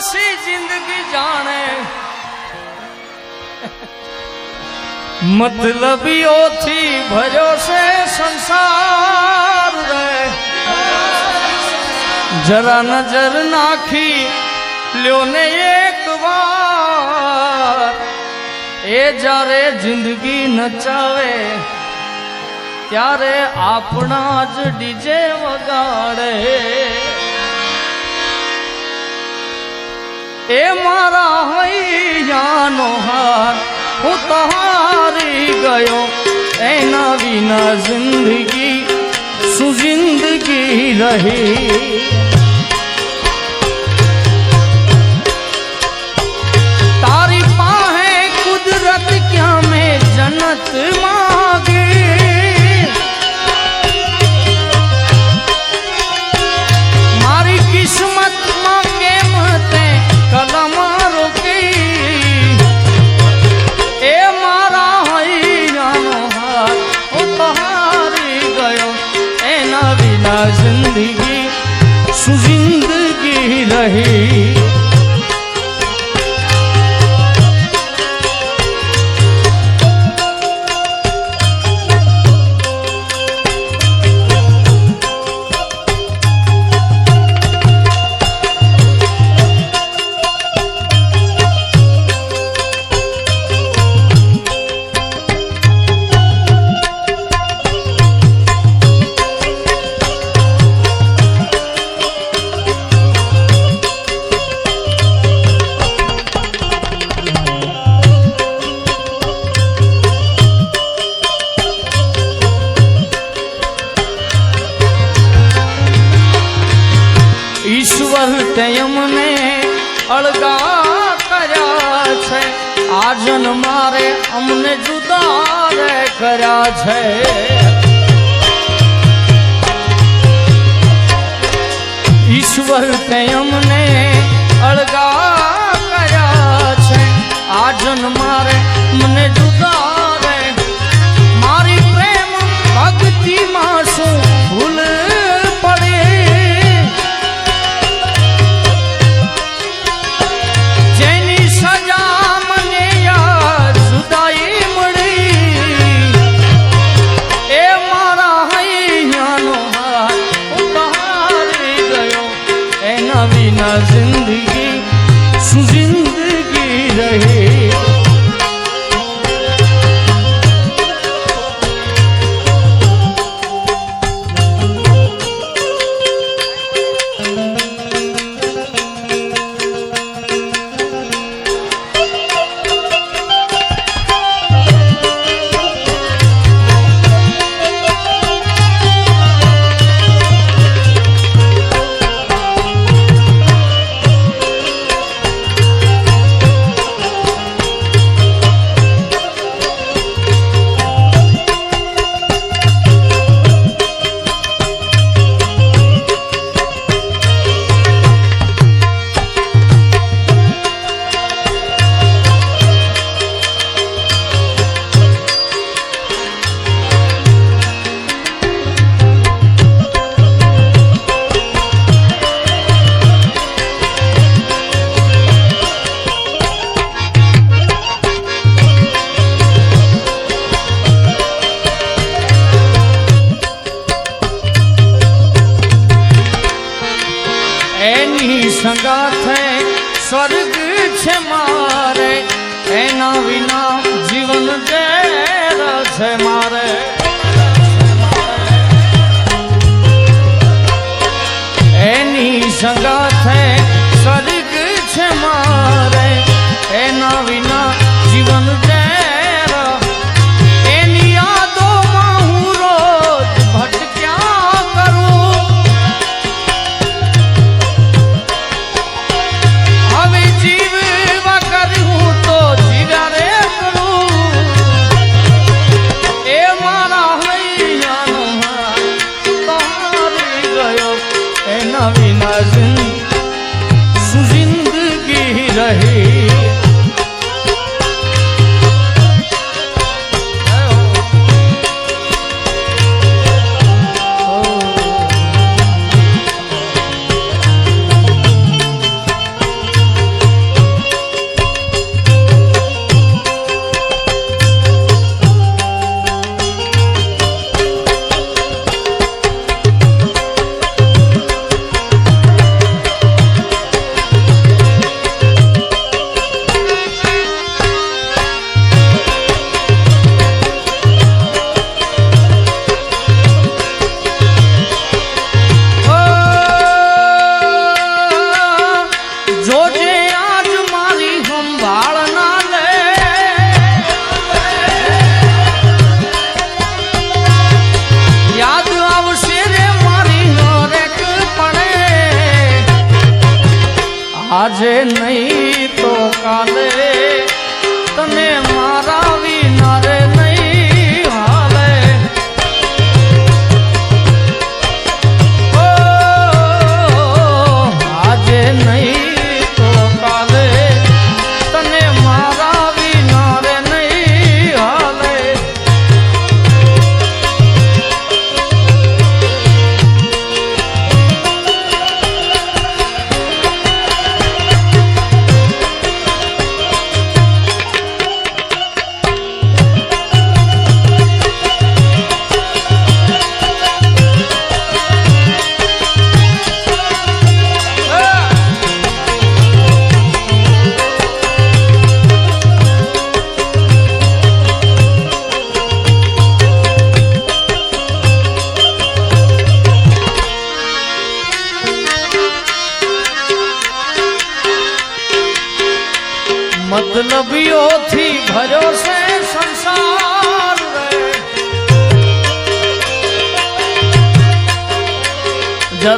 सी ज़िंदगी जाने। मतलब यो थी भरो से संसार रे। जरा नज़र नाखी, लियो ने एक बार। ए जारे ज़िंदगी नचावे ત્યારે આપણા જ डीजे वगाड़े। એ મારા હૈયાનો હાર. હું તો ગયો એના વિના જિંદગી સુજિંદગી રહી? તારી પાહે કુદરત ક્યાં મેં જન્નત અમને અળગા કર્યા છે. આ જન જન્મારે મને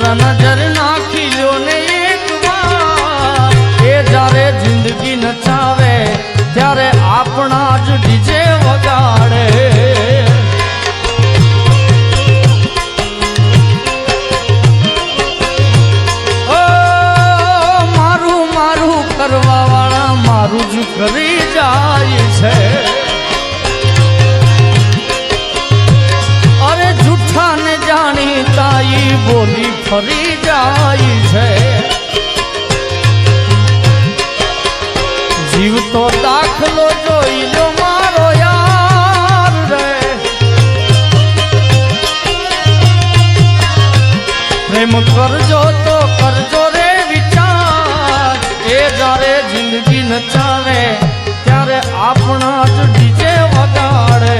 જરા નજર નાખી લો ને એક વાર. એ જ્યારે જિંદગી નચાવે, ત્યારે આપણા જ ડીજે પ્રેમ કરજો તો કરજો રે વિચાર. એ જ્યારે જિંદગી નચાવે, ત્યારે આપણા જ ડીજે વગાડે.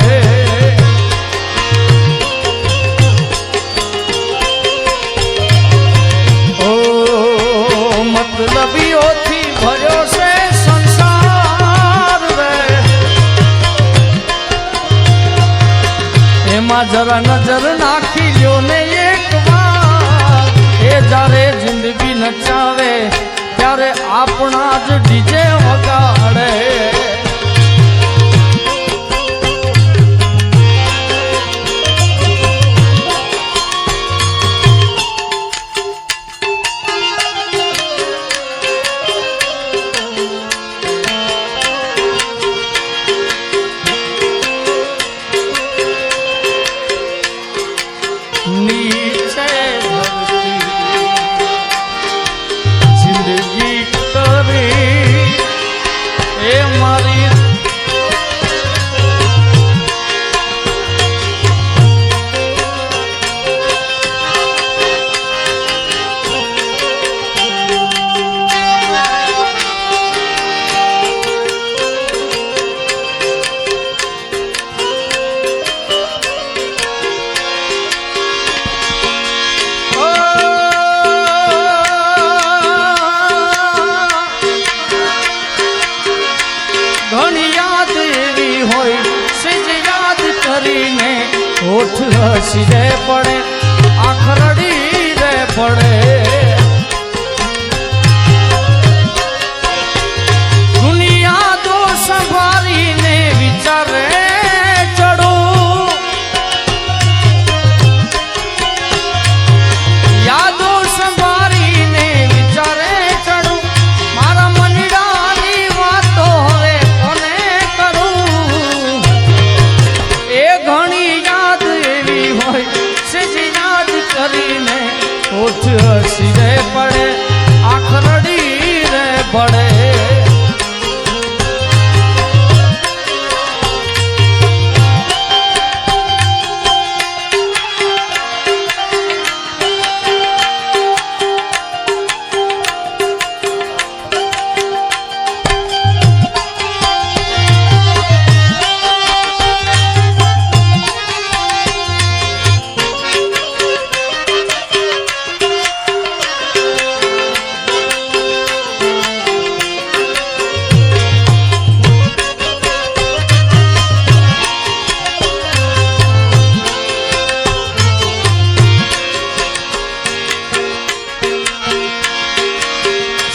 ઓ, મતલબીઓથી ભર્યો એમાં જરા નજર નચાવે ત્યારે આપણા જ ડીજે વગા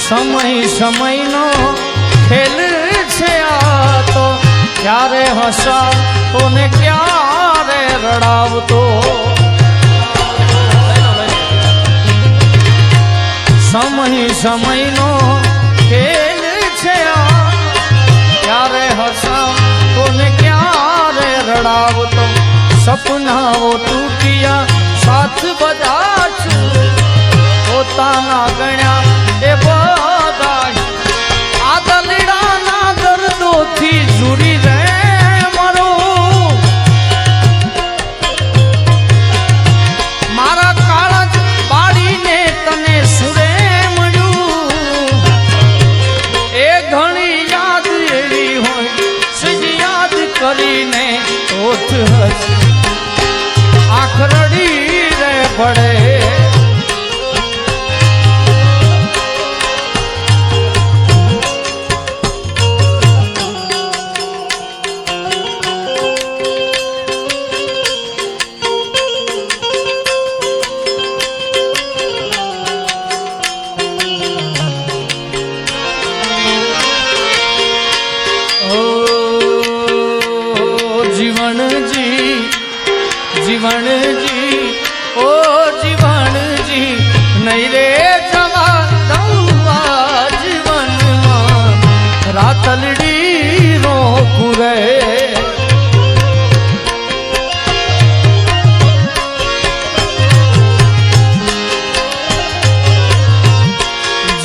સમય સમયનો ખેલ છે આ તો. ક્યારે હસાવતો ને ક્યારે રડાવતો? સમય સમયનો ખેલ છે આ. ક્યારે હસાવતો ને ક્યારે રડાવતો? સપનાઓ તૂટ્યા, સાથ બધા છું. પોતાના ગણ્યા એ બધા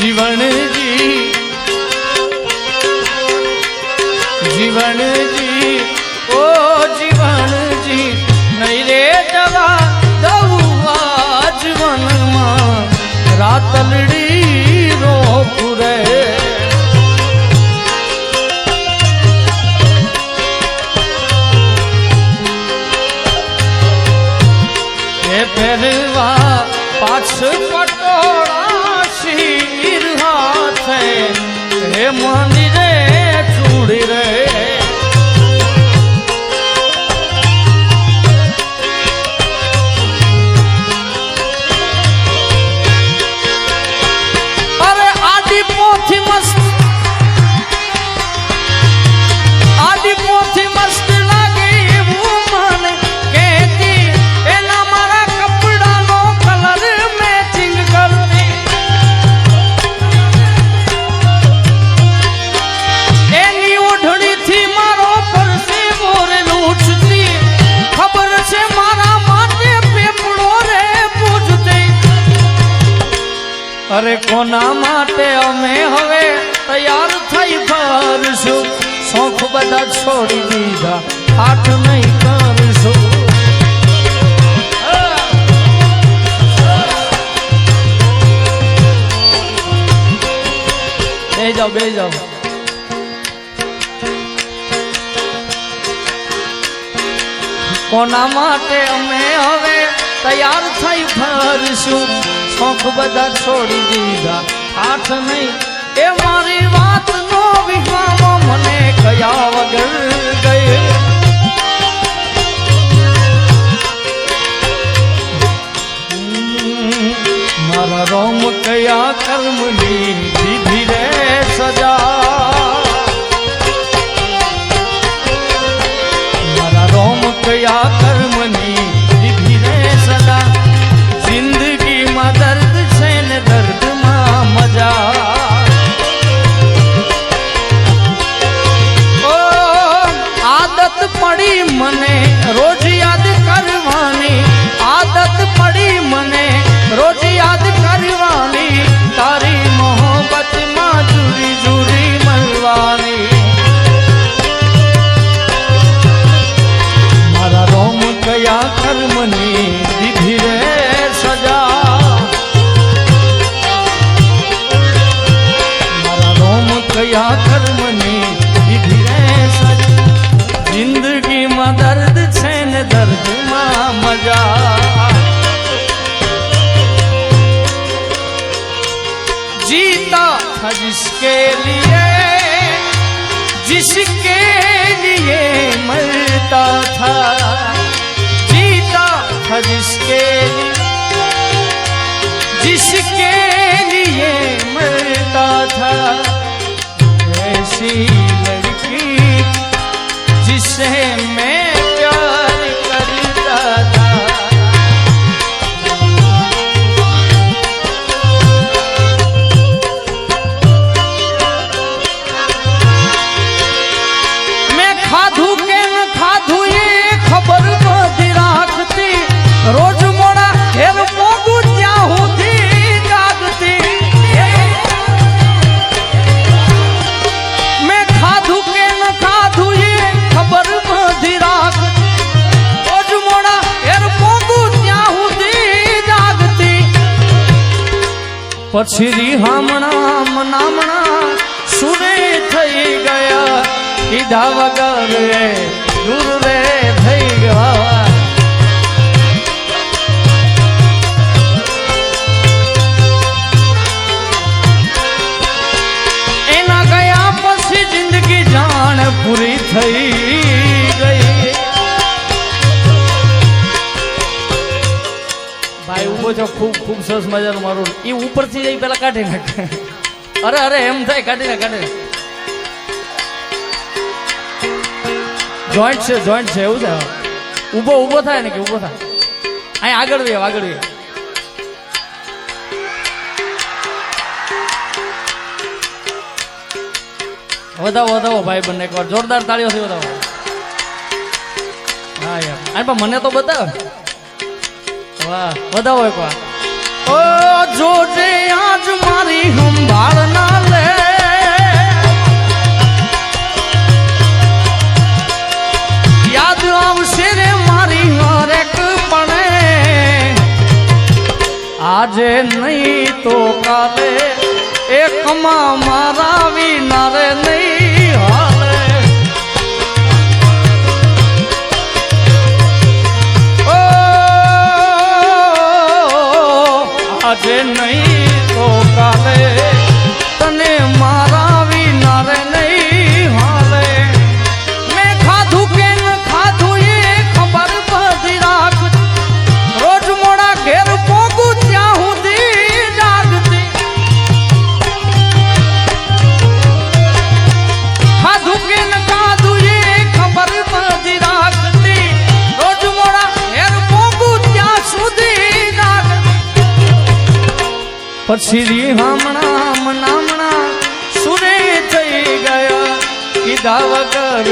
જીવનજી જીવનજી ઓ જીવનજી નહીં રે દવા દઉં આ જીવનમાં રાતલડી અરે કોના માટે અમે હવે તૈયાર થઈ ફરશું શોખ બધા છોડી દીધા આઠ નહીં કરશું. બે જાઓ બે જાઓ. કોના માટે અમે હવે તૈયાર થઈ ફરશું શોખ બધા છોડી દીધા. આઠ નહીં. એ મારી વાત નો વિહામો जिसके लिए जिसके लिए मरता था, जीता था जिसके लिए जिसके लिए मरता था। ऐसी लड़की जिसे પછી રીહામણા મનામણા સુરે થઈ ગયા. કીધા વગર દૂર રે થઈ ગયા. એના ગયા પછી જિંદગી જાણ પૂરી થઈ. છો ખૂબ ખૂબ સરસ મજાનું મારું એ ઉપરથી જઈ પેલા કાઢી નાખે. અરે અરે, એમ થાય, કાઢી નાખ, કાઢી જોઈન્ટ છે જોઈન્ટ છે, એવું છે ઊભો ઊભો થાય ને કે ઊભો થાય. અહીં આગળ વે આગળ વે. વધાવો વધાવો ભાઈ બંને એકવાર. જોરદાર તાળીઓથી વધાવો. હા, યાર. અને પણ મને તો બતાવ. આજ મારી સંભાળ ના લે. યાદ આવશે રે મારી હરેક પણે. આજે નહીં તો કાલે એકમાં મારા વિનારે નહીં. આજે નહીં તો કાલે પછી હમણાં મનામણા સુરે થઈ ગયા. કીધા વગર